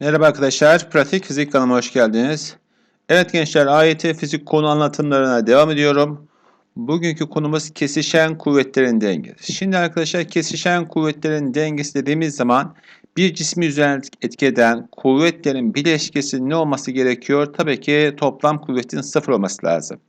Merhaba arkadaşlar, Pratik Fizik kanalıma hoş geldiniz. Evet gençler, AYT fizik konu anlatımlarına devam ediyorum. Bugünkü konumuz kesişen kuvvetlerin dengesi. Şimdi arkadaşlar kesişen kuvvetlerin dengesi dediğimiz zaman bir cismi üzerine etki eden kuvvetlerin bileşkesi ne olması gerekiyor? Tabii ki toplam kuvvetin sıfır olması lazım.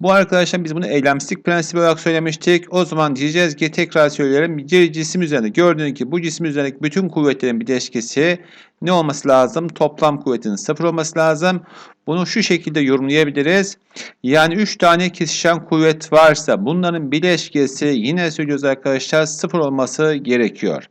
Bu arkadaşlar biz bunu eylemsizlik prensibi olarak söylemiştik. O zaman diyeceğiz ki tekrar söyleyelim. Bir cisim üzerinde gördüğünüz gibi bu cisim üzerindeki bütün kuvvetlerin bileşkesi ne olması lazım? Toplam kuvvetin sıfır olması lazım. Bunu şu şekilde yorumlayabiliriz. Yani 3 tane kesişen kuvvet varsa bunların bileşkesi yine söylüyoruz arkadaşlar sıfır olması gerekiyor.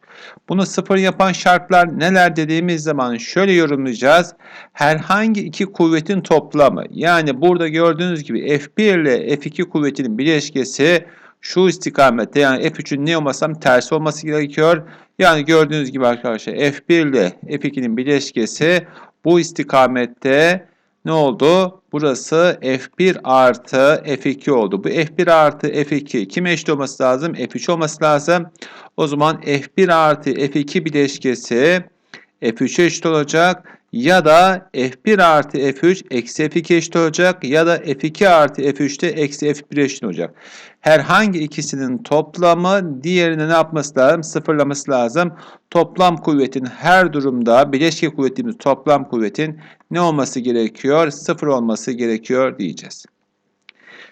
Bunu sıfır yapan şartlar neler dediğimiz zaman şöyle yorumlayacağız. Herhangi iki kuvvetin toplamı yani burada gördüğünüz gibi F1 ile F2 kuvvetinin bileşkesi şu istikamette yani F3'ün ne olmasam tersi olması gerekiyor. Yani gördüğünüz gibi arkadaşlar F1 ile F2'nin bileşkesi bu istikamette ne oldu? Burası F1 artı F2 oldu. Bu F1 artı F2 kime eşit olması lazım? F3 olması lazım. O zaman F1 artı F2 bileşkesi F3'e eşit olacak. Ya da F1 artı F3 eksi F2 eşit olacak. Ya da F2 artı F3'te eksi F1 eşit olacak. Herhangi ikisinin toplamı diğerine ne yapması lazım? Sıfırlaması lazım. Toplam kuvvetin her durumda bileşke kuvvetimiz toplam kuvvetin ne olması gerekiyor? Sıfır olması gerekiyor diyeceğiz.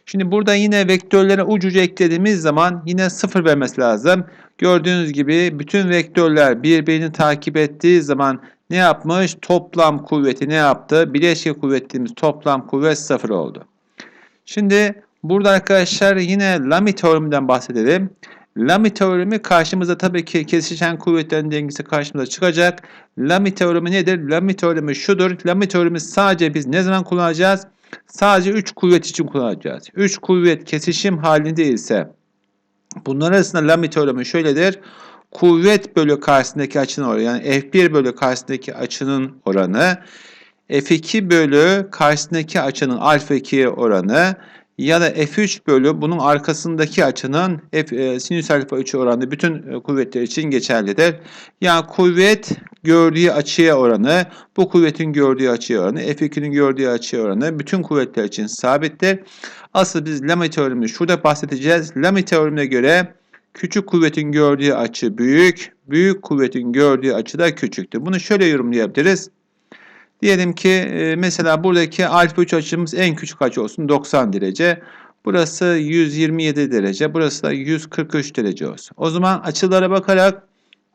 Şimdi burada yine vektörlere ucuca eklediğimiz zaman yine sıfır vermesi lazım. Gördüğünüz gibi bütün vektörler birbirini takip ettiği zaman ne yapmış? Toplam kuvveti ne yaptı? Bileşke kuvvetimiz toplam kuvvet sıfır oldu. Şimdi burada arkadaşlar yine Lamy teoreminden bahsedelim. Lamy teoremi karşımıza tabii ki kesişen kuvvetlerin dengesi karşımıza çıkacak. Lamy teoremi nedir? Lamy teoremi şudur. Lamy teoremi sadece biz ne zaman kullanacağız? Sadece 3 kuvvet için kullanacağız. 3 kuvvet kesişim halinde ise bunlar arasında Lamy teoremi şöyledir. Kuvvet bölü karşısındaki açının oranı yani F1 bölü karşısındaki açının oranı F2 bölü karşısındaki açının alfa 2 oranı ya da F3 bölü bunun arkasındaki açının F, e, sinüs alfa 3 oranı bütün e, kuvvetler için geçerlidir. Yani kuvvet gördüğü açıya oranı, bu kuvvetin gördüğü açıya oranı, F2'nin gördüğü açıya oranı bütün kuvvetler için sabittir. Asıl biz Lamy teoremini şurada bahsedeceğiz. Lamy teoremine göre küçük kuvvetin gördüğü açı büyük, büyük kuvvetin gördüğü açı da küçüktür. Bunu şöyle yorumlayabiliriz. Diyelim ki e, mesela buradaki alfa 3 açımız en küçük açı olsun 90 derece. Burası 127 derece. Burası da 143 derece olsun. O zaman açılara bakarak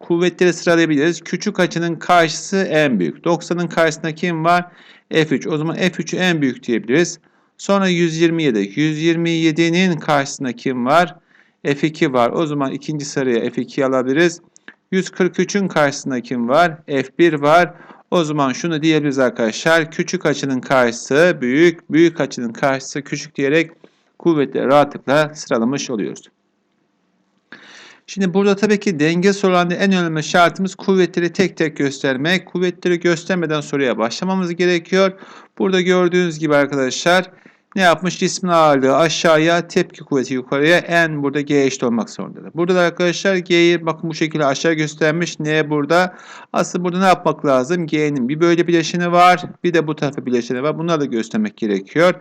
kuvvetleri sıralayabiliriz. Küçük açının karşısı en büyük. 90'ın karşısında kim var? F3. O zaman F3'ü en büyük diyebiliriz. Sonra 127. 127'nin karşısında kim var? F2 var. O zaman ikinci sıraya F2 alabiliriz. 143'ün karşısında kim var? F1 var. O zaman şunu diyebiliriz arkadaşlar. Küçük açının karşısı büyük, büyük açının karşısı küçük diyerek kuvvetleri rahatlıkla sıralamış oluyoruz. Şimdi burada tabii ki denge sorulanda en önemli şartımız kuvvetleri tek tek göstermek. Kuvvetleri göstermeden soruya başlamamız gerekiyor. Burada gördüğünüz gibi arkadaşlar ne yapmış? Cismin ağırlığı aşağıya, tepki kuvveti yukarıya. N burada G eşit olmak zorundadır. Burada da arkadaşlar G'yi bakın bu şekilde aşağı göstermiş. N burada. Aslında burada ne yapmak lazım? G'nin bir böyle bileşeni var. Bir de bu tarafa bileşeni var. Bunları da göstermek gerekiyor.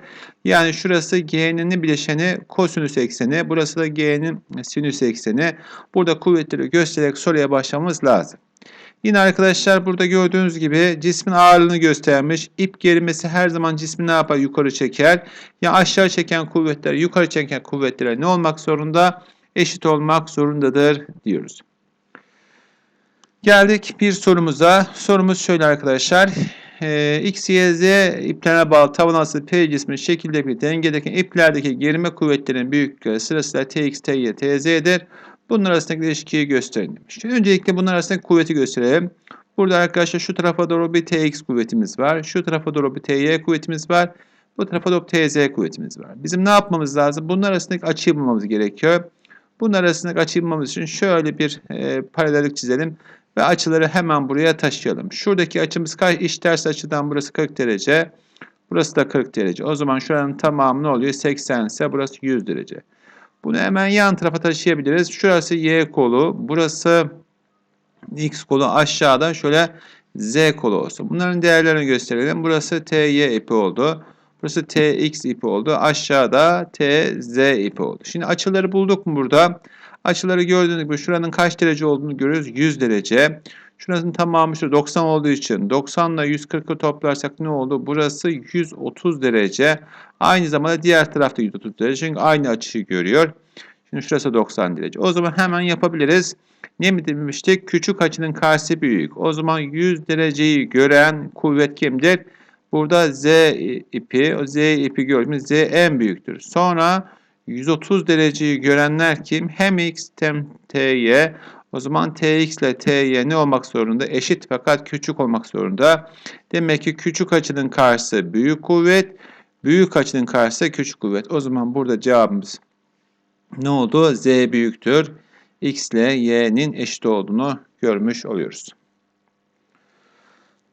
Yani şurası G'nin bileşeni kosinüs ekseni. Burası da G'nin sinüs ekseni. Burada kuvvetleri göstererek soruya başlamamız lazım. Yine arkadaşlar burada gördüğünüz gibi cismin ağırlığını göstermiş. İp gerilmesi her zaman cismi ne yapar? Yukarı çeker. Ya aşağı çeken kuvvetler yukarı çeken kuvvetlere ne olmak zorunda? Eşit olmak zorundadır diyoruz. Geldik bir sorumuza. Sorumuz şöyle arkadaşlar. Ee, X, Y, Z iplerine bağlı tavan asılı P cismin şekilde bir dengedeki iplerdeki gerilme kuvvetlerinin büyüklüğü sırasıyla Tx, Ty, Tz'dir. Bunlar arasındaki ilişkiyi gösterin demiş. Öncelikle bunlar arasındaki kuvveti gösterelim. Burada arkadaşlar şu tarafa doğru bir Tx kuvvetimiz var. Şu tarafa doğru bir Ty kuvvetimiz var. Bu tarafa doğru Tz kuvvetimiz var. Bizim ne yapmamız lazım? Bunlar arasındaki açıyı bulmamız gerekiyor. Bunlar arasındaki açıyı bulmamız için şöyle bir e, paralellik çizelim. Ve açıları hemen buraya taşıyalım. Şuradaki açımız kaç? İş ters açıdan burası 40 derece. Burası da 40 derece. O zaman şuranın tamamı ne oluyor? 80 ise burası 100 derece. Bunu hemen yan tarafa taşıyabiliriz. Şurası y kolu, burası x kolu aşağıda şöyle Z kolu olsun. Bunların değerlerini gösterelim. Burası TY ipi oldu. Burası TX ipi oldu. Aşağıda TZ ipi oldu. Şimdi açıları bulduk mu burada? Açıları gördüğünüz gibi şuranın kaç derece olduğunu görüyoruz. 100 derece. Şurasının tamamı şu 90 olduğu için 90 ile 140'ı toplarsak ne oldu? Burası 130 derece. Aynı zamanda diğer tarafta 130 derece. Çünkü aynı açıyı görüyor. Şimdi şurası 90 derece. O zaman hemen yapabiliriz. Ne mi demiştik? Küçük açının karşısı büyük. O zaman 100 dereceyi gören kuvvet kimdir? Burada Z ipi, o Z ipi gördüğümüz Z en büyüktür. Sonra 130 dereceyi görenler kim? Hem X hem T'y. O zaman Tx ile Ty ne olmak zorunda? Eşit fakat küçük olmak zorunda. Demek ki küçük açının karşısı büyük kuvvet, büyük açının karşısı küçük kuvvet. O zaman burada cevabımız ne oldu? Z büyüktür. X ile Y'nin eşit olduğunu görmüş oluyoruz.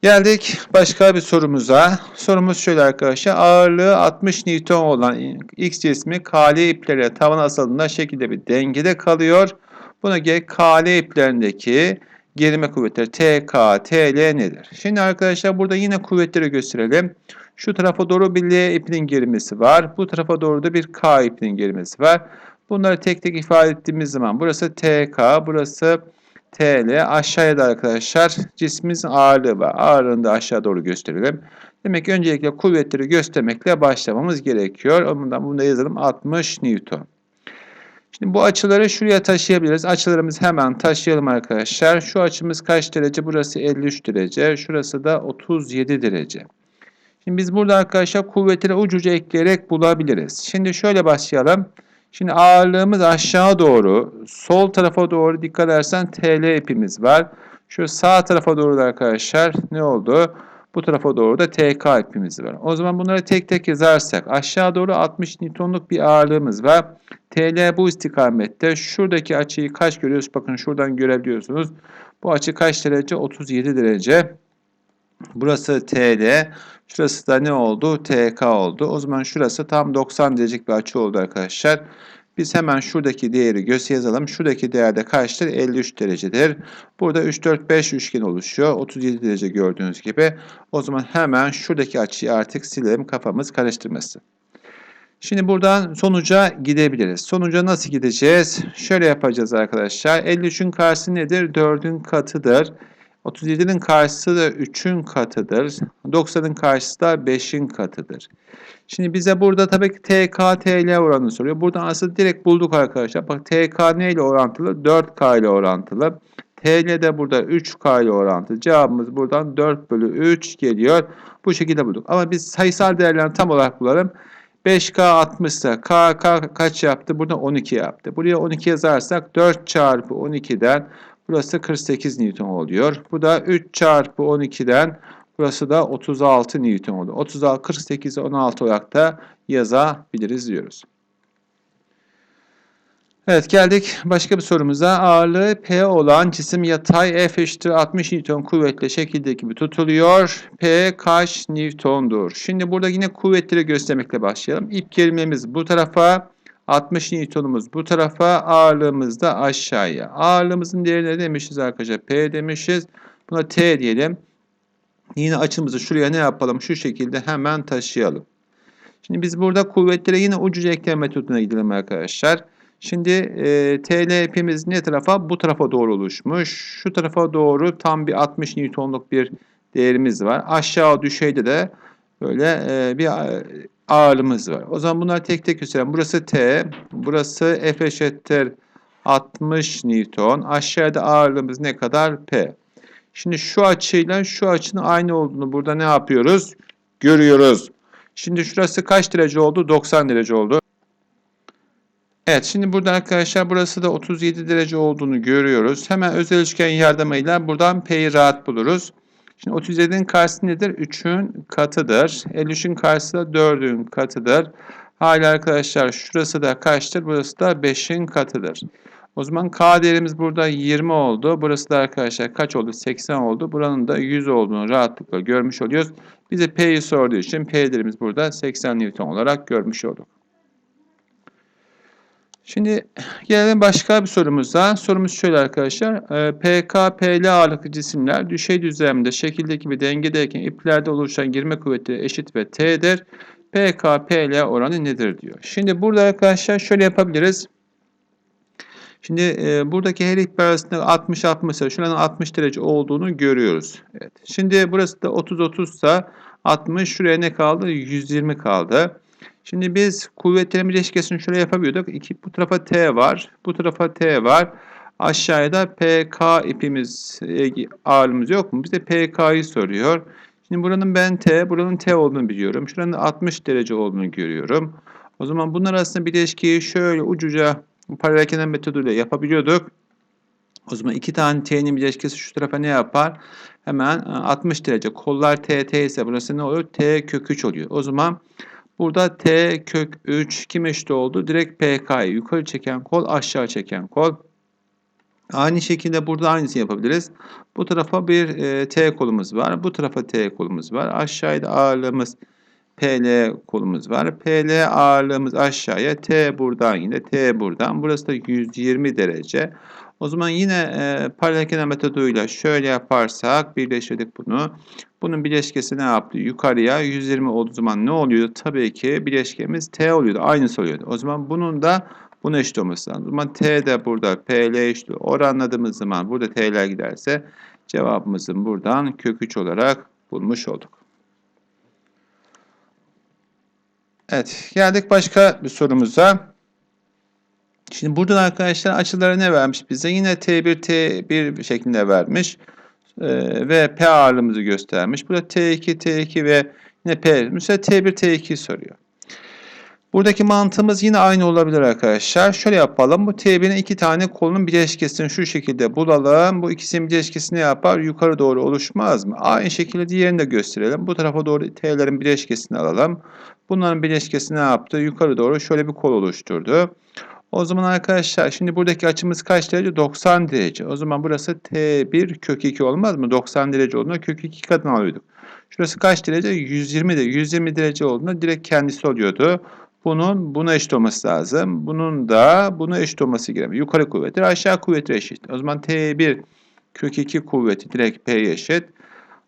Geldik başka bir sorumuza. Sorumuz şöyle arkadaşlar. Ağırlığı 60 Newton olan X cismi KL ipleriyle tavan asıldığında şekilde bir dengede kalıyor. Buna göre KL iplerindeki gerilme kuvvetleri TK, TL nedir? Şimdi arkadaşlar burada yine kuvvetleri gösterelim. Şu tarafa doğru bir L ipinin gerilmesi var. Bu tarafa doğru da bir K ipinin gerilmesi var. Bunları tek tek ifade ettiğimiz zaman burası TK, burası TL. Aşağıya da arkadaşlar cismimizin ağırlığı var. Ağırlığını da aşağı doğru gösterelim. Demek ki öncelikle kuvvetleri göstermekle başlamamız gerekiyor. Ondan bunu da yazalım 60 Newton. Şimdi bu açıları şuraya taşıyabiliriz. Açılarımızı hemen taşıyalım arkadaşlar. Şu açımız kaç derece? Burası 53 derece. Şurası da 37 derece. Şimdi biz burada arkadaşlar kuvvetleri ucuca ekleyerek bulabiliriz. Şimdi şöyle başlayalım. Şimdi ağırlığımız aşağı doğru, sol tarafa doğru dikkat edersen TL ipimiz var. Şu sağ tarafa doğru da arkadaşlar ne oldu? Bu tarafa doğru da TK ipimiz var. O zaman bunları tek tek yazarsak aşağı doğru 60 Newton'luk bir ağırlığımız var. TL bu istikamette. Şuradaki açıyı kaç görüyoruz? Bakın şuradan görebiliyorsunuz. Bu açı kaç derece? 37 derece. Burası TL. Şurası da ne oldu? TK oldu. O zaman şurası tam 90 derecelik bir açı oldu arkadaşlar. Biz hemen şuradaki değeri göz yazalım. Şuradaki değer de kaçtır? 53 derecedir. Burada 3, 4, 5 üçgen oluşuyor. 37 derece gördüğünüz gibi. O zaman hemen şuradaki açıyı artık silelim kafamız karıştırmasın. Şimdi buradan sonuca gidebiliriz. Sonuca nasıl gideceğiz? Şöyle yapacağız arkadaşlar. 53'ün karşısı nedir? 4'ün katıdır. 37'nin karşısı da 3'ün katıdır. 90'ın karşısı da 5'in katıdır. Şimdi bize burada tabii ki TK, TL oranını soruyor. Buradan aslında direkt bulduk arkadaşlar. Bak TK ne ile orantılı? 4K ile orantılı. TL de burada 3K ile orantılı. Cevabımız buradan 4 bölü 3 geliyor. Bu şekilde bulduk. Ama biz sayısal değerlerini tam olarak bulalım. 5K 60 ise K, K kaç yaptı? Burada 12 yaptı. Buraya 12 yazarsak 4 çarpı 12'den burası 48 Newton oluyor. Bu da 3 çarpı 12'den burası da 36 Newton oluyor. 36, 48, 16 olarak da yazabiliriz diyoruz. Evet geldik başka bir sorumuza. Ağırlığı P olan cisim yatay F eşittir 60 Newton kuvvetle şekilde gibi tutuluyor. P kaç Newton'dur? Şimdi burada yine kuvvetleri göstermekle başlayalım. İp gerilmemiz bu tarafa, 60 Newton'umuz bu tarafa, ağırlığımız da aşağıya. Ağırlığımızın değeri ne demişiz arkadaşlar? P demişiz. Buna T diyelim. Yine açımızı şuraya ne yapalım? Şu şekilde hemen taşıyalım. Şimdi biz burada kuvvetlere yine ucuca ekleme metoduna gidelim arkadaşlar. Şimdi e, TL ipimiz ne tarafa? Bu tarafa doğru oluşmuş. Şu tarafa doğru tam bir 60 Newton'luk bir değerimiz var. Aşağı düşeyde de böyle e, bir ağırlığımız var. O zaman bunları tek tek gösterelim. Burası T, burası F eşittir 60 Newton. Aşağıda ağırlığımız ne kadar? P. Şimdi şu açıyla şu açının aynı olduğunu burada ne yapıyoruz? Görüyoruz. Şimdi şurası kaç derece oldu? 90 derece oldu. Evet şimdi burada arkadaşlar burası da 37 derece olduğunu görüyoruz. Hemen özel üçgen yardımıyla buradan P'yi rahat buluruz. Şimdi 37'nin karşısı nedir? 3'ün katıdır. 53'ün karşısı da 4'ün katıdır. Hala arkadaşlar şurası da kaçtır? Burası da 5'in katıdır. O zaman K değerimiz burada 20 oldu. Burası da arkadaşlar kaç oldu? 80 oldu. Buranın da 100 olduğunu rahatlıkla görmüş oluyoruz. Bize P'yi sorduğu için P değerimiz burada 80 Newton olarak görmüş olduk. Şimdi gelelim başka bir sorumuza. Sorumuz şöyle arkadaşlar. Ee, PK, PL ağırlıklı cisimler düşey düzlemde şekildeki bir dengedeyken iplerde oluşan girme kuvveti eşit ve T'dir. PK, PL oranı nedir diyor. Şimdi burada arkadaşlar şöyle yapabiliriz. Şimdi e, buradaki her ip arasında 60 60 ise şuranın 60 derece olduğunu görüyoruz. Evet. Şimdi burası da 30 30 ise 60 şuraya ne kaldı? 120 kaldı. Şimdi biz kuvvetlerin bileşkesini şöyle yapabiliyorduk. İki, bu tarafa T var. Bu tarafa T var. Aşağıya da PK ipimiz e, ağırlığımız yok mu? Bize PK'yı soruyor. Şimdi buranın ben T, buranın T olduğunu biliyorum. Şuranın 60 derece olduğunu görüyorum. O zaman bunlar arasında bileşkeyi şöyle ucuca paralel kenar metoduyla yapabiliyorduk. O zaman iki tane T'nin bileşkesi şu tarafa ne yapar? Hemen 60 derece. Kollar T, T ise burası ne oluyor? T kök 3 oluyor. O zaman burada T kök 3 kim eşit oldu? Direkt PK'yı yukarı çeken kol, aşağı çeken kol. Aynı şekilde burada aynısını yapabiliriz. Bu tarafa bir e, T kolumuz var. Bu tarafa T kolumuz var. Aşağıda ağırlığımız PL kolumuz var. PL ağırlığımız aşağıya. T buradan yine. T buradan. Burası da 120 derece. O zaman yine e, paralel kenar metoduyla şöyle yaparsak birleştirdik bunu. Bunun bileşkesi ne yaptı? Yukarıya 120 olduğu zaman ne oluyordu? Tabii ki bileşkemiz T oluyordu. Aynısı oluyordu. O zaman bunun da buna eşit olması lazım. O zaman T de burada PL eşit oranladığımız zaman burada T'ler giderse cevabımızın buradan kök 3 olarak bulmuş olduk. Evet, geldik başka bir sorumuza. Şimdi buradan arkadaşlar açıları ne vermiş bize? Yine T1, T1 şeklinde vermiş. Ee, ve P ağırlığımızı göstermiş. Burada T2, T2 ve yine P. Mesela T1, T2 soruyor. Buradaki mantığımız yine aynı olabilir arkadaşlar. Şöyle yapalım. Bu T1'in iki tane kolunun bileşkesini şu şekilde bulalım. Bu ikisinin bileşkesi ne yapar? Yukarı doğru oluşmaz mı? Aynı şekilde diğerini de gösterelim. Bu tarafa doğru T'lerin bileşkesini alalım. Bunların bileşkesi ne yaptı? Yukarı doğru şöyle bir kol oluşturdu. O zaman arkadaşlar şimdi buradaki açımız kaç derece? 90 derece. O zaman burası T1 kök 2 olmaz mı? 90 derece olduğunda kök 2 katını alıyorduk. Şurası kaç derece? 120 derece. 120 derece olduğunda direkt kendisi oluyordu. Bunun buna eşit olması lazım. Bunun da buna eşit olması gerekiyor. Yukarı kuvvetler aşağı kuvvetler eşit. O zaman T1 kök 2 kuvveti direkt P'ye eşit.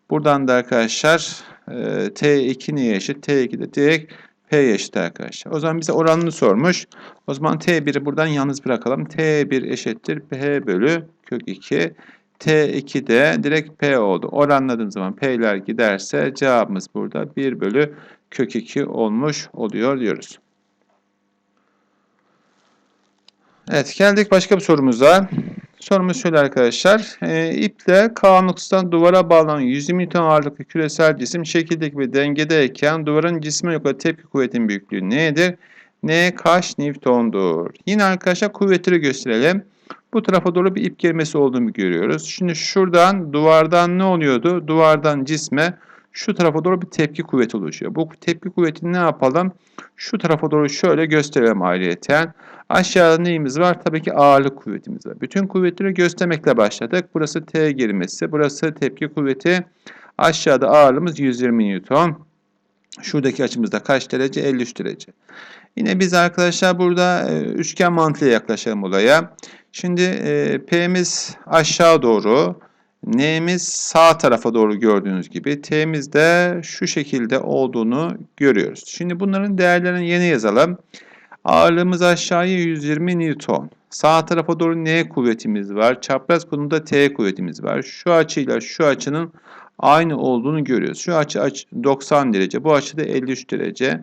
Buradan da arkadaşlar T2 neye eşit? T2 de direkt P'ye eşit arkadaşlar. O zaman bize oranını sormuş. O zaman T1'i buradan yalnız bırakalım. T1 eşittir P bölü kök 2. T2 de direkt P oldu. Oranladığım zaman P'ler giderse cevabımız burada 1 bölü kök 2 olmuş oluyor diyoruz. Evet geldik başka bir sorumuza. Sorumuz şöyle arkadaşlar. E, iple K noktasından duvara bağlanan 120 Newton ağırlıklı küresel cisim şekildeki bir dengedeyken duvarın cisme yukarı tepki kuvvetinin büyüklüğü nedir? N kaç Newton'dur? Yine arkadaşlar kuvvetleri gösterelim. Bu tarafa doğru bir ip gelmesi olduğunu görüyoruz. Şimdi şuradan duvardan ne oluyordu? Duvardan cisme şu tarafa doğru bir tepki kuvveti oluşuyor. Bu tepki kuvvetini ne yapalım? Şu tarafa doğru şöyle gösterelim ayrıyeten. Aşağıda neyimiz var? Tabii ki ağırlık kuvvetimiz var. Bütün kuvvetleri göstermekle başladık. Burası T girmesi, burası tepki kuvveti. Aşağıda ağırlığımız 120 Newton. Şuradaki açımızda kaç derece? 53 derece. Yine biz arkadaşlar burada e, üçgen mantığıyla yaklaşalım olaya. Şimdi e, P'miz aşağı doğru, N'miz sağ tarafa doğru gördüğünüz gibi T'miz de şu şekilde olduğunu görüyoruz. Şimdi bunların değerlerini yeni yazalım. Ağırlığımız aşağıya 120 Newton. Sağ tarafa doğru N kuvvetimiz var. Çapraz konumda T kuvvetimiz var. Şu açıyla şu açının aynı olduğunu görüyoruz. Şu açı, açı 90 derece. Bu açı da 53 derece.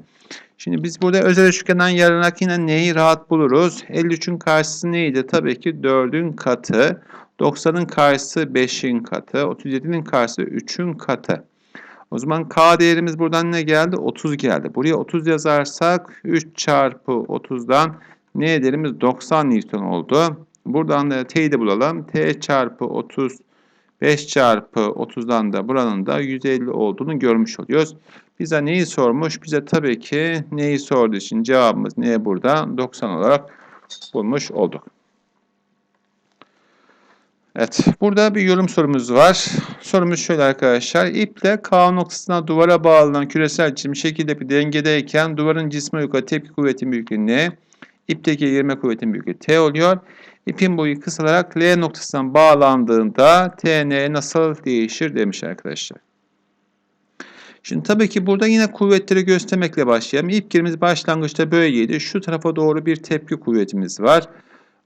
Şimdi biz burada özel üçgenden yararlanarak yine neyi rahat buluruz? 53'ün karşısı neydi? Tabii ki 4'ün katı. 90'ın karşısı 5'in katı. 37'nin karşısı 3'ün katı. O zaman K değerimiz buradan ne geldi? 30 geldi. Buraya 30 yazarsak 3 çarpı 30'dan ne değerimiz 90 Newton oldu. Buradan da T'yi de bulalım. T çarpı 30 5 çarpı 30'dan da buranın da 150 olduğunu görmüş oluyoruz. Bize neyi sormuş? Bize tabii ki neyi sorduğu için cevabımız ne burada? 90 olarak bulmuş olduk. Evet, burada bir yorum sorumuz var. Sorumuz şöyle arkadaşlar. İple K noktasına duvara bağlanan küresel cisim şekilde bir dengedeyken duvarın cisme yukarı tepki kuvveti büyüklüğü? İpteki gerilme kuvvetin büyüklüğü T oluyor. İpin boyu kısalarak L noktasından bağlandığında TN nasıl değişir demiş arkadaşlar. Şimdi tabii ki burada yine kuvvetleri göstermekle başlayalım. İlk girimiz başlangıçta böyleydi. Şu tarafa doğru bir tepki kuvvetimiz var.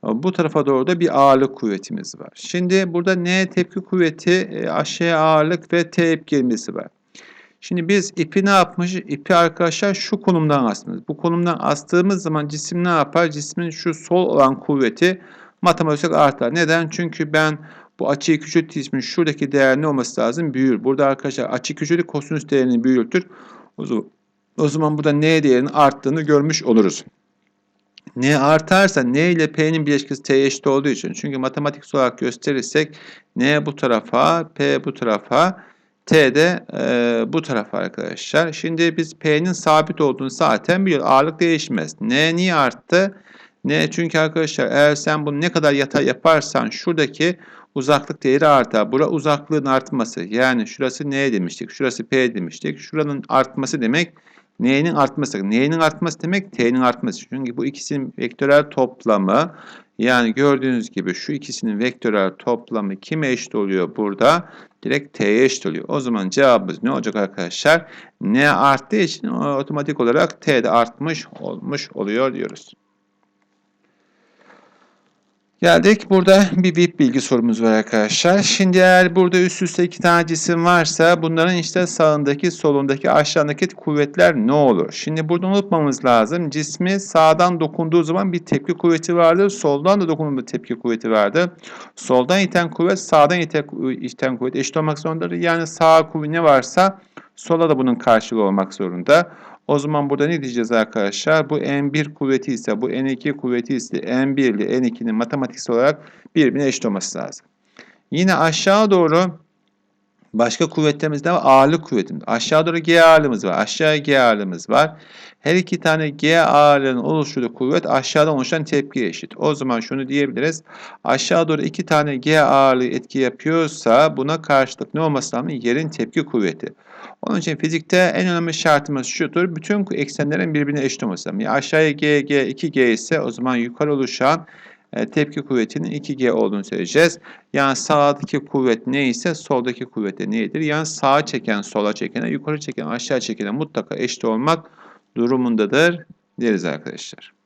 Bu tarafa doğru da bir ağırlık kuvvetimiz var. Şimdi burada N tepki kuvveti, e, aşağıya ağırlık ve T ipgerilmesi var. Şimdi biz ipi ne yapmış? İpi arkadaşlar şu konumdan astınız. Bu konumdan astığımız zaman cisim ne yapar? Cismin şu sol olan kuvveti matematik olarak artar. Neden? Çünkü ben bu açıyı küçült ismin şuradaki değer ne olması lazım? Büyür. Burada arkadaşlar açı küçültü kosinüs değerini büyütür. O zaman burada n değerinin arttığını görmüş oluruz. N artarsa N ile P'nin bileşkesi T eşit olduğu için. Çünkü matematik olarak gösterirsek N bu tarafa, P bu tarafa, T de e, bu tarafa arkadaşlar. Şimdi biz P'nin sabit olduğunu zaten biliyoruz. Ağırlık değişmez. N niye arttı? Ne? Çünkü arkadaşlar eğer sen bunu ne kadar yatay yaparsan şuradaki uzaklık değeri artar. Bura uzaklığın artması. Yani şurası N demiştik. Şurası P demiştik. Şuranın artması demek N'nin artması. N'nin artması demek T'nin artması. Çünkü bu ikisinin vektörel toplamı yani gördüğünüz gibi şu ikisinin vektörel toplamı kime eşit oluyor burada? Direkt T'ye eşit oluyor. O zaman cevabımız ne olacak arkadaşlar? N arttığı için otomatik olarak T de artmış olmuş oluyor diyoruz. Geldik. Burada bir VIP bilgi sorumuz var arkadaşlar. Şimdi eğer burada üst üste iki tane cisim varsa bunların işte sağındaki, solundaki, aşağıdaki kuvvetler ne olur? Şimdi burada unutmamız lazım. Cismi sağdan dokunduğu zaman bir tepki kuvveti vardır. Soldan da dokunduğu bir tepki kuvveti vardır. Soldan iten kuvvet, sağdan iten kuvvet eşit olmak zorundadır. Yani sağ kuvvet ne varsa sola da bunun karşılığı olmak zorunda. O zaman burada ne diyeceğiz arkadaşlar? Bu N1 kuvveti ise bu N2 kuvveti ise N1 ile N2'nin matematiksel olarak birbirine eşit olması lazım. Yine aşağı doğru başka kuvvetlerimiz de var. Ağırlık kuvvetimiz. Aşağı doğru G ağırlığımız var. Aşağıya G ağırlığımız var. Her iki tane G ağırlığının oluşturduğu kuvvet aşağıdan oluşan tepkiye eşit. O zaman şunu diyebiliriz. Aşağı doğru iki tane G ağırlığı etki yapıyorsa buna karşılık ne olması lazım? Yerin tepki kuvveti. Onun için fizikte en önemli şartımız şudur. Bütün eksenlerin birbirine eşit olması lazım. Yani aşağıya G, G, 2G ise o zaman yukarı oluşan e, tepki kuvvetinin 2G olduğunu söyleyeceğiz. Yani sağdaki kuvvet neyse soldaki kuvvet de nedir? Yani sağa çeken sola çekene, yukarı çeken aşağı çekene mutlaka eşit olmak durumundadır deriz arkadaşlar.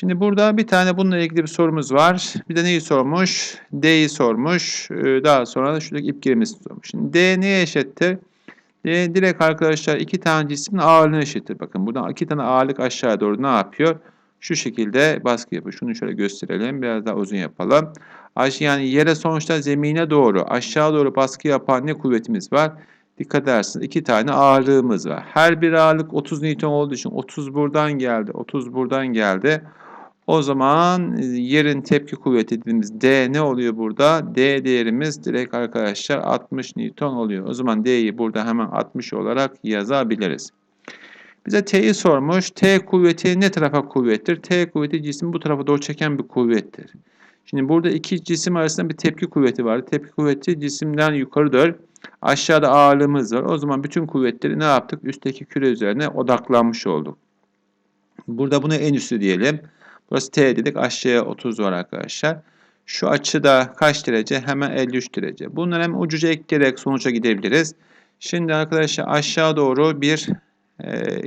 Şimdi burada bir tane bununla ilgili bir sorumuz var. Bir de neyi sormuş? D'yi sormuş. Ee, daha sonra da şuradaki ip girimesi sormuş. Şimdi D neye eşittir? D direkt arkadaşlar iki tane cismin ağırlığına eşittir. Bakın buradan iki tane ağırlık aşağı doğru ne yapıyor? Şu şekilde baskı yapıyor. Şunu şöyle gösterelim. Biraz daha uzun yapalım. Yani yere sonuçta zemine doğru aşağı doğru baskı yapan ne kuvvetimiz var? Dikkat edersiniz iki tane ağırlığımız var. Her bir ağırlık 30 Newton olduğu için 30 buradan geldi, 30 buradan geldi. O zaman e, yerin tepki kuvveti dediğimiz D ne oluyor burada? D değerimiz direkt arkadaşlar 60 Newton oluyor. O zaman D'yi burada hemen 60 olarak yazabiliriz. Bize T'yi sormuş. T kuvveti ne tarafa kuvvettir? T kuvveti cismi bu tarafa doğru çeken bir kuvvettir. Şimdi burada iki cisim arasında bir tepki kuvveti var. Tepki kuvveti cisimden yukarıdır. Aşağıda ağırlığımız var. O zaman bütün kuvvetleri ne yaptık? Üstteki küre üzerine odaklanmış olduk. Burada bunu en üstü diyelim. Burası T dedik. Aşağıya 30 var arkadaşlar. Şu açıda kaç derece? Hemen 53 derece. Bunları hem ucuca ekleyerek sonuca gidebiliriz. Şimdi arkadaşlar aşağı doğru bir e,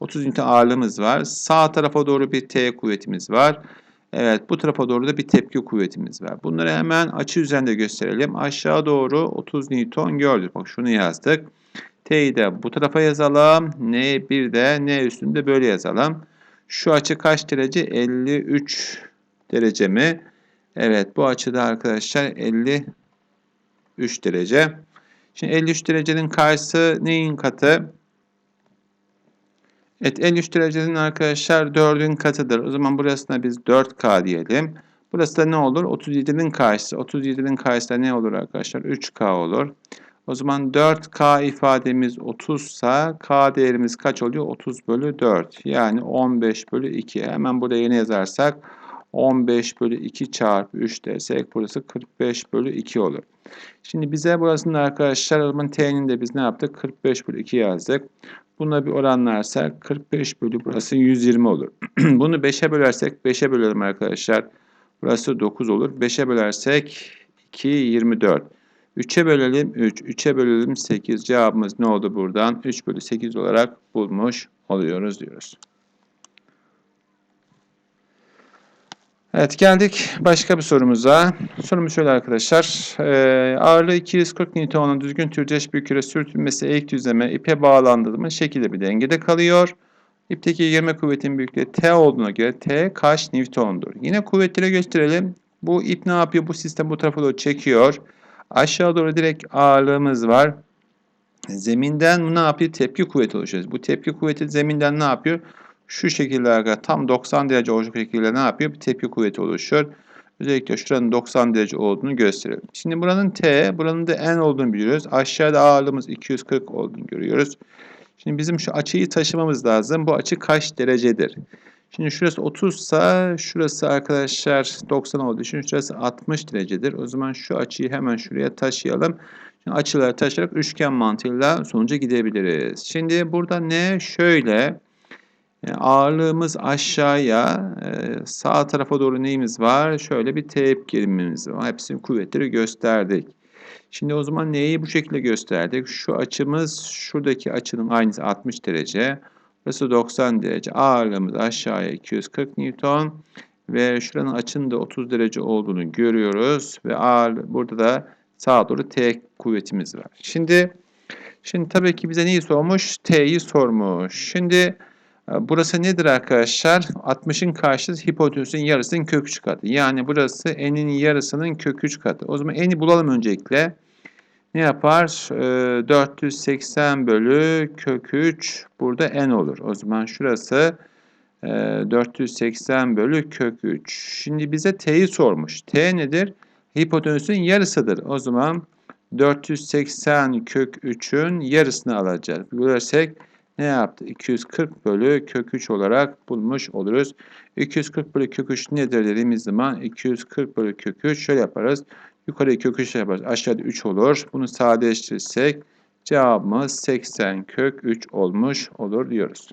30 ünite ağırlığımız var. Sağ tarafa doğru bir T kuvvetimiz var. Evet bu tarafa doğru da bir tepki kuvvetimiz var. Bunları hemen açı üzerinde gösterelim. Aşağı doğru 30 Newton gördük. Bak şunu yazdık. T'yi de bu tarafa yazalım. N bir de N üstünde böyle yazalım. Şu açı kaç derece? 53 derece mi? Evet bu açıda arkadaşlar 53 derece. Şimdi 53 derecenin karşısı neyin katı? Evet 53 derecenin arkadaşlar 4'ün katıdır. O zaman burasına biz 4K diyelim. Burası da ne olur? 37'nin karşısı. 37'nin karşısı ne olur arkadaşlar? 3K olur. O zaman 4K ifademiz 30 sa K değerimiz kaç oluyor? 30 bölü 4. Yani 15 bölü 2. Hemen burada yeni yazarsak 15 bölü 2 çarpı 3 dersek burası 45 bölü 2 olur. Şimdi bize burasında arkadaşlar o t'nin de biz ne yaptık? 45 bölü 2 yazdık. Buna bir oranlarsak 45 bölü burası 120 olur. Bunu 5'e bölersek 5'e bölelim arkadaşlar. Burası 9 olur. 5'e bölersek 2 24. 3'e bölelim 3. 3'e bölelim 8. Cevabımız ne oldu buradan? 3 bölü 8 olarak bulmuş oluyoruz diyoruz. Evet geldik başka bir sorumuza. Sorumuz şöyle arkadaşlar. Ee, ağırlığı 240 Newton'un düzgün türdeş bir küre sürtünmesi eğik düzleme ipe bağlandığı zaman şekilde bir dengede kalıyor. İpteki germe kuvvetin büyüklüğü T olduğuna göre T kaç Newton'dur? Yine kuvvetleri gösterelim. Bu ip ne yapıyor? Bu sistem bu tarafa doğru çekiyor. Aşağı doğru direkt ağırlığımız var. Zeminden ne yapıyor? Tepki kuvveti oluşuyor. Bu tepki kuvveti zeminden ne yapıyor? Şu şekilde tam 90 derece olacak şekilde ne yapıyor? Bir tepki kuvveti oluşuyor. Özellikle şuranın 90 derece olduğunu gösterelim. Şimdi buranın T, buranın da N olduğunu biliyoruz. Aşağıda ağırlığımız 240 olduğunu görüyoruz. Şimdi bizim şu açıyı taşımamız lazım. Bu açı kaç derecedir? Şimdi şurası 30 ise şurası arkadaşlar 90 olduğu için şurası 60 derecedir. O zaman şu açıyı hemen şuraya taşıyalım. Şimdi açıları taşıyarak üçgen mantığıyla sonuca gidebiliriz. Şimdi burada ne? Şöyle e, ağırlığımız aşağıya e, sağ tarafa doğru neyimiz var? Şöyle bir tepkilerimiz var. Hepsinin kuvvetleri gösterdik. Şimdi o zaman neyi bu şekilde gösterdik? Şu açımız şuradaki açının aynısı 60 derece. Burası 90 derece. Ağırlığımız aşağıya 240 Newton. Ve şuranın açının da 30 derece olduğunu görüyoruz. Ve ağır, burada da sağa doğru T kuvvetimiz var. Şimdi şimdi tabii ki bize neyi sormuş? T'yi sormuş. Şimdi burası nedir arkadaşlar? 60'ın karşısı hipotenüsün yarısının kök 3 katı. Yani burası n'in yarısının kök 3 katı. O zaman n'i bulalım öncelikle. Ne yapar? Ee, 480 bölü kök 3 burada n olur. O zaman şurası e, 480 bölü kök 3. Şimdi bize t'yi sormuş. t nedir? Hipotenüsün yarısıdır. O zaman 480 kök 3'ün yarısını alacağız. Bölersek ne yaptı? 240 bölü kök 3 olarak bulmuş oluruz. 240 bölü kök 3 nedir dediğimiz zaman 240 bölü kök 3 şöyle yaparız. Yukarıya kök 3 yaparız. Aşağıda 3 olur. Bunu sadeleştirirsek cevabımız 80 kök 3 olmuş olur diyoruz.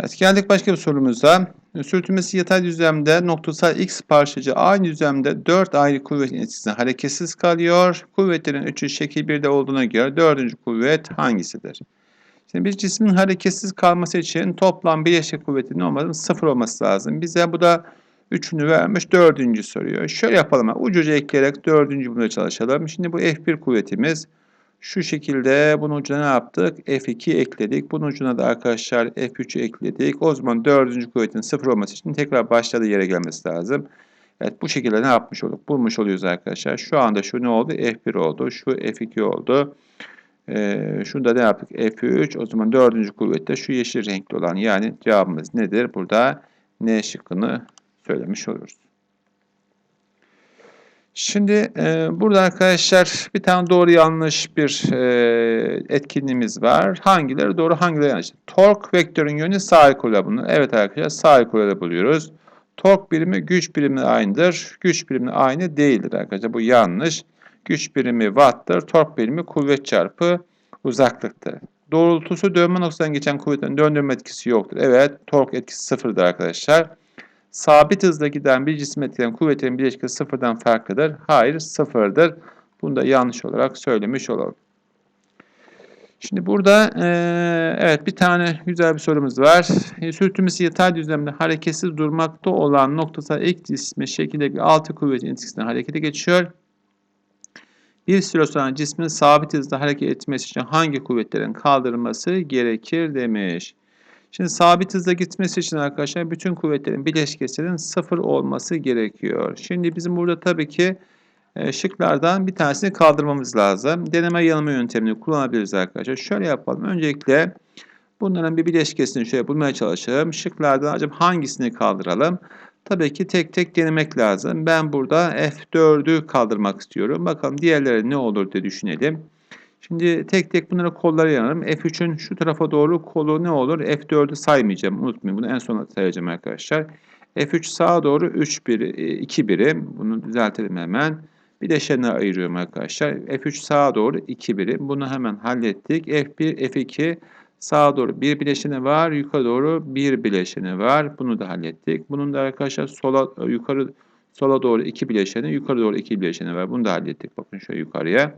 Evet geldik başka bir sorumuza. Sürtünmesi yatay düzlemde noktasal x parçacığı aynı düzlemde 4 ayrı kuvvetin etkisinde hareketsiz kalıyor. Kuvvetlerin 3'ü şekil 1'de olduğuna göre 4. kuvvet hangisidir? Şimdi bir cismin hareketsiz kalması için toplam bileşik kuvvetinin olmadan 0 olması lazım. Bize bu da 3'ünü vermiş 4. soruyor. Şöyle yapalım. Ucuca ekleyerek 4. bulmaya çalışalım. Şimdi bu F1 kuvvetimiz. Şu şekilde bunun ucuna ne yaptık? F2 ekledik. Bunun ucuna da arkadaşlar F3'ü ekledik. O zaman dördüncü kuvvetin sıfır olması için tekrar başladığı yere gelmesi lazım. Evet bu şekilde ne yapmış olduk? Bulmuş oluyoruz arkadaşlar. Şu anda şu ne oldu? F1 oldu. Şu F2 oldu. Ee, şunda ne yaptık? F3. O zaman dördüncü kuvvette şu yeşil renkli olan yani cevabımız nedir? Burada N şıkkını söylemiş oluruz. Şimdi e, burada arkadaşlar bir tane doğru yanlış bir e, etkinliğimiz var. Hangileri doğru hangileri yanlış? Tork vektörün yönü sağ ekole bunun. Evet arkadaşlar sağ ekole buluyoruz. Tork birimi güç birimi aynıdır. Güç birimi aynı değildir arkadaşlar. Bu yanlış. Güç birimi watt'tır. Tork birimi kuvvet çarpı uzaklıktır. Doğrultusu dönme noktasından geçen kuvvetin döndürme etkisi yoktur. Evet tork etkisi sıfırdır arkadaşlar sabit hızla giden bir cisim etkileyen kuvvetlerin bileşkesi sıfırdan farklıdır. Hayır sıfırdır. Bunu da yanlış olarak söylemiş olalım. Şimdi burada e, evet bir tane güzel bir sorumuz var. E, sürtünmesi yatay düzlemde hareketsiz durmakta olan noktasal ek cismi şekilde bir altı kuvvetin etkisinden harekete geçiyor. Bir süre sonra cismin sabit hızda hareket etmesi için hangi kuvvetlerin kaldırılması gerekir demiş. Şimdi sabit hızla gitmesi için arkadaşlar bütün kuvvetlerin bileşkesinin sıfır olması gerekiyor. Şimdi bizim burada tabii ki e, şıklardan bir tanesini kaldırmamız lazım. Deneme yanılma yöntemini kullanabiliriz arkadaşlar. Şöyle yapalım. Öncelikle bunların bir bileşkesini şöyle bulmaya çalışalım. Şıklardan acaba hangisini kaldıralım? Tabii ki tek tek denemek lazım. Ben burada F4'ü kaldırmak istiyorum. Bakalım diğerleri ne olur diye düşünelim. Şimdi tek tek bunları kollara yanarım. F3'ün şu tarafa doğru kolu ne olur? F4'ü saymayacağım. Unutmayın. Bunu en sona sayacağım arkadaşlar. F3 sağa doğru 3 bir, 2 birim. Bunu düzeltelim hemen. Bileşene ayırıyorum arkadaşlar. F3 sağa doğru 2 birim. Bunu hemen hallettik. F1, F2 sağa doğru bir bileşeni var. Yukarı doğru bir bileşeni var. Bunu da hallettik. Bunun da arkadaşlar sola yukarı sola doğru 2 bileşeni, yukarı doğru 2 bileşeni var. Bunu da hallettik. Bakın şöyle yukarıya.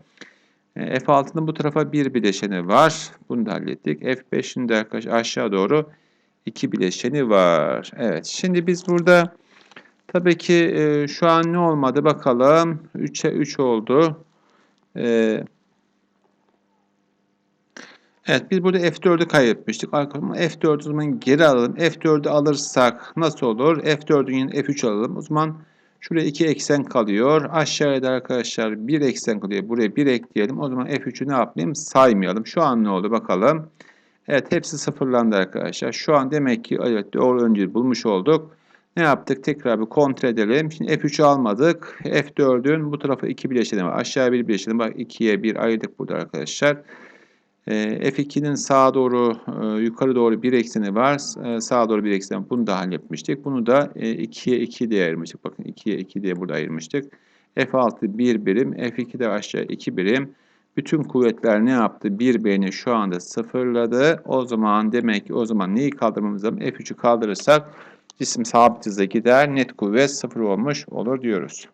E, F6'nın bu tarafa bir bileşeni var. Bunu da hallettik. F5'in de aşağı doğru iki bileşeni var. Evet. Şimdi biz burada tabii ki e, şu an ne olmadı bakalım. 3'e 3 oldu. E, evet biz burada F4'ü kaybetmiştik. Arkadaşlar F4'ü o zaman geri alalım. F4'ü alırsak nasıl olur? F4'ün yine F3 alalım. O zaman Şuraya 2 eksen kalıyor. Aşağıya da arkadaşlar 1 eksen kalıyor. Buraya 1 ekleyelim. O zaman F3'ü ne yapmayalım? Saymayalım. Şu an ne oldu bakalım. Evet hepsi sıfırlandı arkadaşlar. Şu an demek ki evet doğru öncül bulmuş olduk. Ne yaptık? Tekrar bir kontrol edelim. Şimdi F3'ü almadık. F4'ün bu tarafa 2 bileşeni var. Aşağıya 1 bileşeni var. 2'ye 1 ayırdık burada arkadaşlar. Ee, F2'nin sağa doğru e, yukarı doğru bir ekseni var. E, sağa doğru bir eksen. Bunu da halletmiştik. Bunu da 2'ye 2 diye ayırmıştık. Bakın 2'ye 2 diye burada ayırmıştık. F6 1 birim. F2 de aşağı 2 birim. Bütün kuvvetler ne yaptı? 1 beni şu anda sıfırladı. O zaman demek ki o zaman neyi kaldırmamız lazım? F3'ü kaldırırsak cisim sabit hızla gider. Net kuvvet sıfır olmuş olur diyoruz.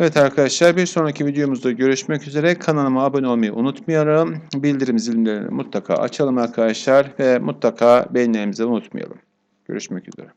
Evet arkadaşlar bir sonraki videomuzda görüşmek üzere. Kanalıma abone olmayı unutmayalım. Bildirim zilimlerini mutlaka açalım arkadaşlar. Ve mutlaka beğenilerimizi unutmayalım. Görüşmek üzere.